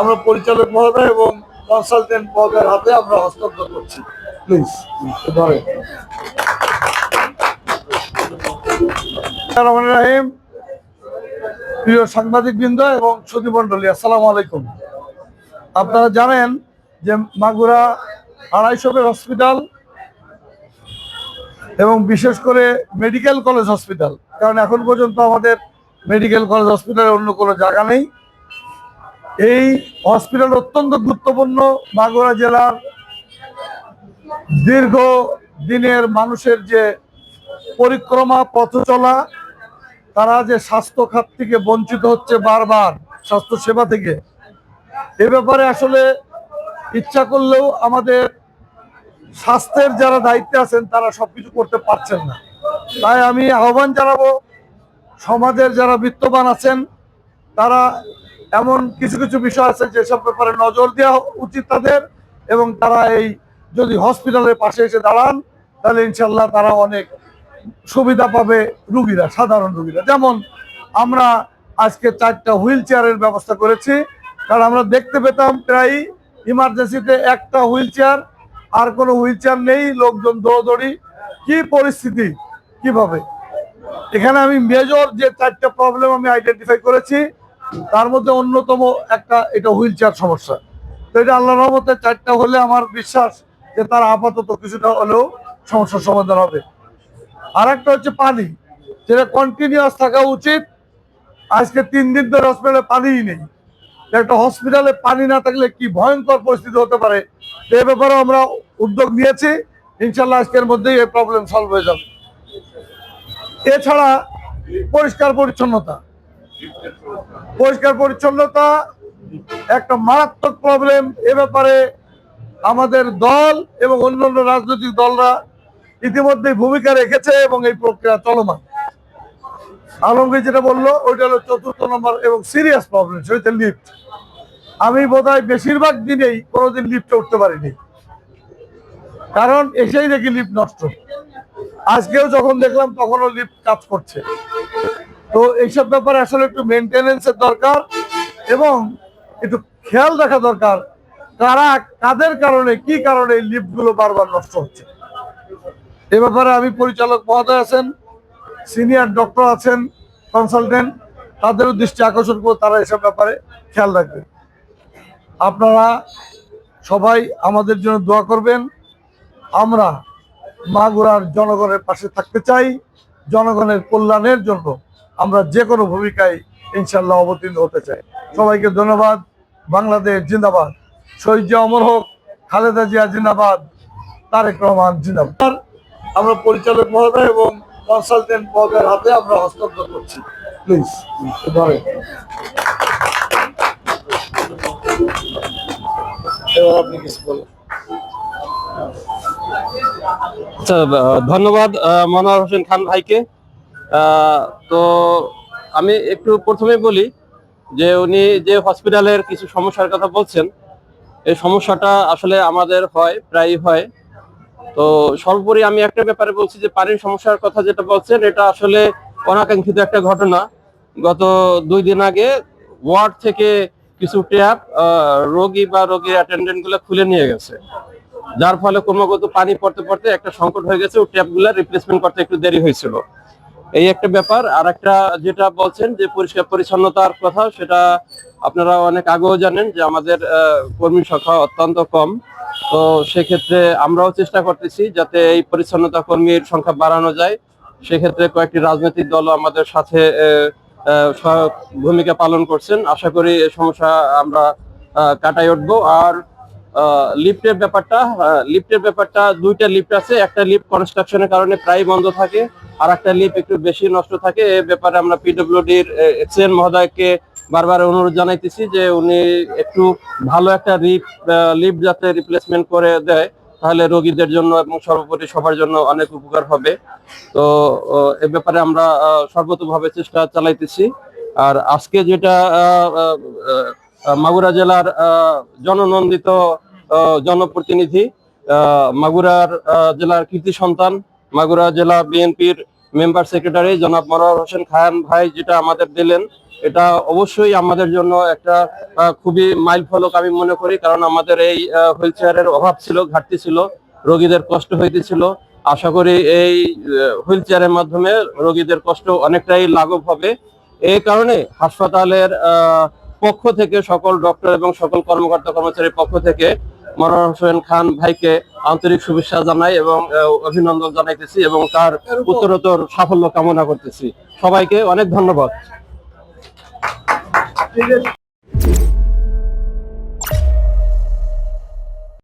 আমরা পরিচালক মহোদয় এবং কনসালটেন্ট মহোদয়ের হাতে আমরা হস্তান্তর করছি। প্লিজ ধরে রহমান রাহিম, প্রিয় সাংবাদিক বৃন্দ এবং সুধী মন্ডলী আসসালামু আলাইকুম। আপনারা জানেন যে মাগুরা আড়াইশো হসপিটাল এবং বিশেষ করে মেডিকেল কলেজ হসপিটাল, কারণ এখন পর্যন্ত আমাদের মেডিকেল কলেজ হসপিটালে অন্য কোনো জায়গা নেই। এই হসপিটাল অত্যন্ত গুরুত্বপূর্ণ মাগুরা জেলার দীর্ঘ দিনের মানুষের যে পরিক্রমা, পথ চলা, তারা যে স্বাস্থ্য খাত থেকে বঞ্চিত হচ্ছে বারবার, স্বাস্থ্য সেবা থেকে, এ ব্যাপারে আসলে ইচ্ছা করলেও আমাদের স্বাস্থ্যের যারা দায়িত্বে আছেন, তারা সবকিছু করতে পারছেন না। তাই আমি আহ্বান জানাব, সমাজের যারা বিত্তবান আছেন, তারা এমন কিছু কিছু বিষয় আছে যেসব ব্যাপারে নজর দেওয়া উচিত তাদের এবং তারা এই যদি হসপিটালের পাশে এসে দাঁড়ান, তাহলে ইনশাল্লাহ তারা অনেক সুবিধা পাবে রুগীরা, সাধারণ রুগীরা। যেমন আমরা আজকে চারটা হুইল চেয়ারের ব্যবস্থা করেছি, কারণ আমরা দেখতে পেতাম প্রায় ইমার্জেন্সিতে একটা হুইল চেয়ার আর কোনো হুইল চেয়ার নেই, লোকজন দৌড়দৌড়ি। কি পরিস্থিতি? কীভাবে? এখানে আমি মেজর যে চারটা প্রবলেম আমি আইডেন্টিফাই করেছি তার মধ্যে অন্যতম একটা এটা হুইল চেয়ার সমস্যা। তো এটা আল্লাহ রহমতে চারটা হলে আমার বিশ্বাস যে তার আপাতত কিছুটা হলেও সমস্যার সমাধান হবে। আর একটা হচ্ছে পানি। যেটা কন্টিনিউয়াস থাকা উচিত। আজকে তিন দিন ধরে হসপিটালে পানিই নেই। একটা হসপিটালে পানি না থাকলে কি ভয়ঙ্কর পরিস্থিতি হতে পারে? এ ব্যাপারে আমরা উদ্যোগ নিয়েছি। ইনশাল্লাহ আজকের মধ্যেই এই প্রবলেম সলভ হয়ে যাবে। এছাড়া পরিষ্কার পরিচ্ছন্নতা। পরিষ্কার পরিচ্ছন্নতা, একটা মারাত্মক প্রবলেম এ ব্যাপারে আমাদের দল এবং অন্যান্য রাজনৈতিক দলরা ইতিমধ্যে ভূমিকা রেখেছে এবং এই প্রক্রিয়া চলমান। আলমগীর যেটা বলল, ওইটা হলো চতুর্থ নম্বর এবং সিরিয়াস প্রবলেম সেটা লিফট আমি বোধহয় বেশিরভাগ দিনেই কোনোদিন লিফটে উঠতে পারিনি। কারণ এসেই দেখি লিফট নষ্ট। আজকেও যখন দেখলাম তখনও লিফট কাজ করছে। তো এইসব ব্যাপারে আসলে একটু মেনটেনেন্সের দরকার এবং একটু খেয়াল রাখা দরকার কারা, কাদের কারণে, কি কারণে এই লিফটগুলো বারবার নষ্ট হচ্ছে। এ ব্যাপারে আমি পরিচালক মহোদয় আছেন সিনিয়র ডক্টর আছেন কনসালটেন্ট তাদেরও দৃষ্টি আকর্ষণ করে তারা এসব ব্যাপারে খেয়াল রাখবেন। আপনারা সবাই আমাদের জন্য দোয়া করবেন। আমরা মাগুরার জনগণের পাশে থাকতে চাই, জনগণের কল্যাণের জন্য। আমরা যে কোনো ভূমিকায় ইনশাল্লাহ অবতীর্ণ হতে চাই। সবাইকে ধন্যবাদ। বাংলাদেশ জিন্দাবাদ। শহীদ জিয়া অমর হোক, খালেদা জিয়া জিন্দাবাদ, তারেক রহমান জিন্দাবাদ। আমরা পরিচালক মহোদয় এবং কনসালটেন্ট মহোদয়ের হাতে আমরা হস্তান্তর করছি। প্লিজ ধরে আচ্ছা ধন্যবাদ মনোয়ার হোসেন খান ভাইকে। তো আমি একটু প্রথমে বলি যে উনি যে হসপিটালের কিছু সমস্যার কথা বলছেন, এই সমস্যাটা আসলে আমাদের হয়, প্রায়ই হয়। তো সর্বোপরি আমি একটা ব্যাপারে বলছি যে পানির সমস্যার কথা যেটা বলছেন, এটা আসলে অনাকাঙ্ক্ষিত একটা ঘটনা। গত দুই দিন আগে ওয়ার্ড থেকে কিছু ট্যাপ রোগী বা রোগীর অ্যাটেন্ডেন্টগুলো খুলে নিয়ে গেছে। যার ফলে ক্রমাগত পানি পড়তে পড়তে একটা সংকট হয়ে গেছে ও ট্যাপগুলা রিপ্লেসমেন্ট করতে একটু দেরি হয়েছিল। এই একটা ব্যাপার। আর একটা যেটা বলছেন যে পরিষ্কার পরিচ্ছন্নতার কথা, সেটা আপনারা অনেক আগেও জানেন যে আমাদের কর্মী সংখ্যা অত্যন্ত কম। তো সেক্ষেত্রে আমরাও চেষ্টা করতেছি যাতে এই পরিচ্ছন্নতা কর্মীর সংখ্যা বাড়ানো যায়। সেক্ষেত্রে কয়েকটি রাজনৈতিক দল আমাদের সাথে ভূমিকা পালন করছেন। আশা করি এই সমস্যা আমরা কাটাই উঠবো। আর লিফটের ব্যাপারটা লিফটের ব্যাপারটা দুইটা লিফট আছে, একটা লিফট কনস্ট্রাকশনের কারণে প্রায় বন্ধ থাকে, আর একটা লিফট একটু বেশি নষ্ট থাকে। এ ব্যাপারে আমরা পিডব্লিউডির এক্সিডেন্ট মহোদয়কে বারবার অনুরোধ জানাইতেছি যে উনি একটু ভালো একটা লিফ লিফট যাতে রিপ্লেসমেন্ট করে দেয়, তাহলে রোগীদের জন্য এবং সর্বোপরি সবার জন্য অনেক উপকার হবে। তো এ ব্যাপারে আমরা সর্বতোভাবে চেষ্টা চালাইতেছি। আর আজকে যেটা মাগুরা জেলার জননন্দিত জনপ্রতিনিধি মাগুরার জেলার কৃতি সন্তান মাগুরা জেলা বিএনপির মেম্বার সেক্রেটারি জনাব মনোয়ার হোসেন খান ভাই যেটা আমাদের দিলেন এটা অবশ্যই আমাদের জন্য একটা খুবই মাইল ফলক আমি মনে করি কারণ আমাদের এই হুইল চেয়ারের অভাব ছিল ঘাটতি ছিল রোগীদের কষ্ট হইতেছিল। আশা করি এই হুইল চেয়ারের মাধ্যমে রোগীদের কষ্ট অনেকটাই লাঘব হবে। এই কারণে হাসপাতালের আহ, পক্ষ থেকে সকল ডক্টর এবং সকল কর্মকর্তা কর্মচারীর পক্ষ থেকে মনোয়ার হোসেন খান ভাইকে আন্তরিক শুভেচ্ছা জানাই এবং অভিনন্দন জানাইতেছি এবং তার উত্তরোত্তর সাফল্য কামনা করতেছি। সবাইকে অনেক ধন্যবাদ।